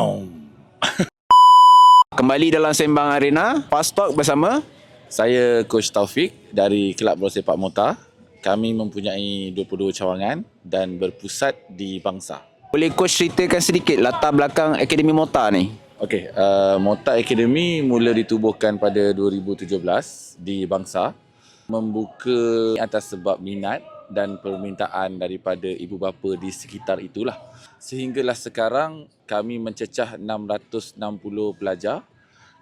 Harimau. Kembali dalam Sembang Arena, Fast Talk bersama Saya Coach Taufik dari Kelab Bola Sepak Mota. Kami mempunyai 22 cawangan dan berpusat di Bangsa. Boleh coach ceritakan sedikit latar belakang Akademi Mota ni? Okey, uh, Mota Academy mula ditubuhkan pada 2017 di Bangsa. Membuka atas sebab minat dan permintaan daripada ibu bapa di sekitar itulah. Sehinggalah sekarang kami mencecah 660 pelajar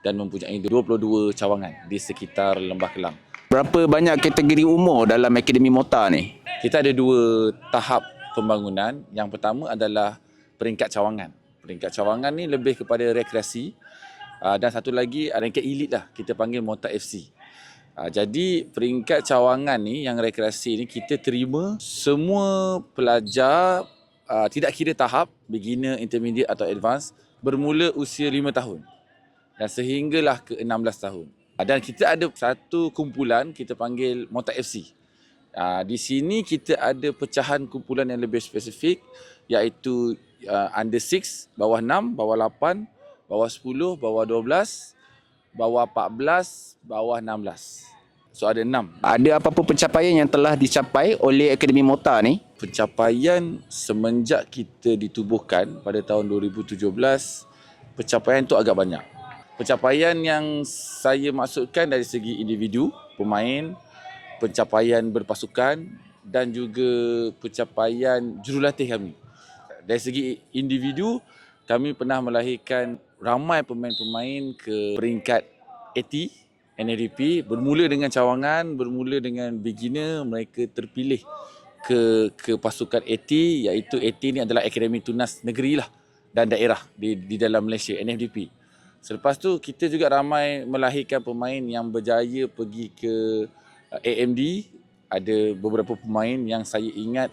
dan mempunyai 22 cawangan di sekitar Lembah Kelang. Berapa banyak kategori umur dalam Akademi Mota ni? Kita ada dua tahap pembangunan. Yang pertama adalah peringkat cawangan. Peringkat cawangan ni lebih kepada rekreasi uh, dan satu lagi peringkat elit lah. Kita panggil Mota FC. Uh, jadi peringkat cawangan ni yang rekreasi ni kita terima semua pelajar uh, tidak kira tahap beginner, intermediate atau advance bermula usia 5 tahun dan sehinggalah ke 16 tahun. Ah, Dan kita ada satu kumpulan kita panggil Mota FC. Uh, di sini kita ada pecahan kumpulan yang lebih spesifik iaitu uh, under 6, bawah 6, bawah 8, bawah 10, bawah 12, bawah 14, bawah 16. So ada 6. Ada apa-apa pencapaian yang telah dicapai oleh Akademi Mota ni? Pencapaian semenjak kita ditubuhkan pada tahun 2017, pencapaian tu agak banyak. Pencapaian yang saya maksudkan dari segi individu, pemain, pencapaian berpasukan dan juga pencapaian jurulatih kami. Dari segi individu, kami pernah melahirkan ramai pemain-pemain ke peringkat AT, NADP bermula dengan cawangan, bermula dengan beginner, mereka terpilih ke ke pasukan AT iaitu AT ni adalah Akademi Tunas Negeri lah dan daerah di di dalam Malaysia NFDP. Selepas tu kita juga ramai melahirkan pemain yang berjaya pergi ke uh, AMD. Ada beberapa pemain yang saya ingat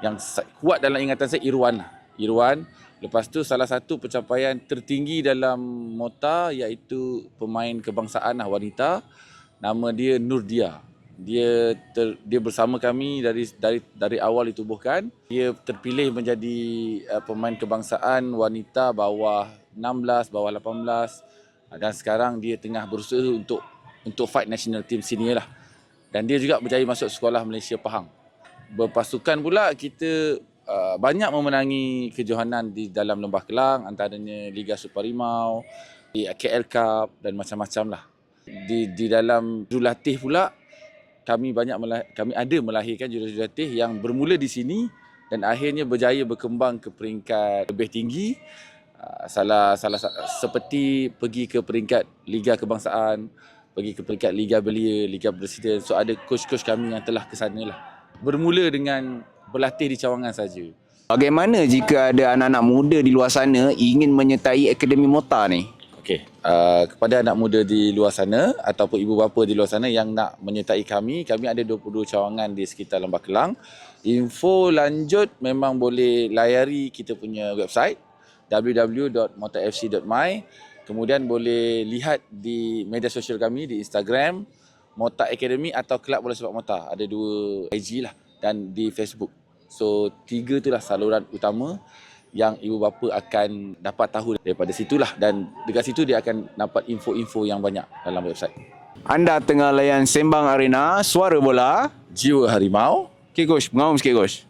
yang kuat dalam ingatan saya Irwan lah. Irwan. Lepas tu salah satu pencapaian tertinggi dalam Mota iaitu pemain kebangsaan lah wanita. Nama dia Nurdia. Dia ter, dia bersama kami dari dari dari awal ditubuhkan. Dia terpilih menjadi uh, pemain kebangsaan wanita bawah 16, bawah 18 dan sekarang dia tengah berusaha untuk untuk fight national team senior lah. Dan dia juga berjaya masuk sekolah Malaysia Pahang. Berpasukan pula kita uh, banyak memenangi kejohanan di dalam Lembah Kelang antaranya Liga Super Rimau, di KL Cup dan macam-macam lah. Di di dalam jurulatih pula kami banyak melah, kami ada melahirkan jurulatih yang bermula di sini dan akhirnya berjaya berkembang ke peringkat lebih tinggi. Ah, salah salah sa- seperti pergi ke peringkat liga kebangsaan pergi ke peringkat liga belia liga presiden. So ada coach-coach kami yang telah ke sana lah. Bermula dengan berlatih di cawangan saja Bagaimana jika ada anak-anak muda di luar sana ingin menyertai Akademi Mota ni? Okey, uh, kepada anak muda di luar sana ataupun ibu bapa di luar sana yang nak menyertai kami, kami ada 22 cawangan di sekitar Lembah Kelang. Info lanjut memang boleh layari kita punya website www.motafc.my. Kemudian boleh lihat di media sosial kami di Instagram Mota Academy atau Kelab Bola Sepak Mota. Ada dua IG lah dan di Facebook. So tiga itulah saluran utama yang ibu bapa akan dapat tahu daripada situlah dan dekat situ dia akan dapat info-info yang banyak dalam website. Anda tengah layan Sembang Arena, suara bola. Jiwa Harimau Okay coach, pengawam sikit coach.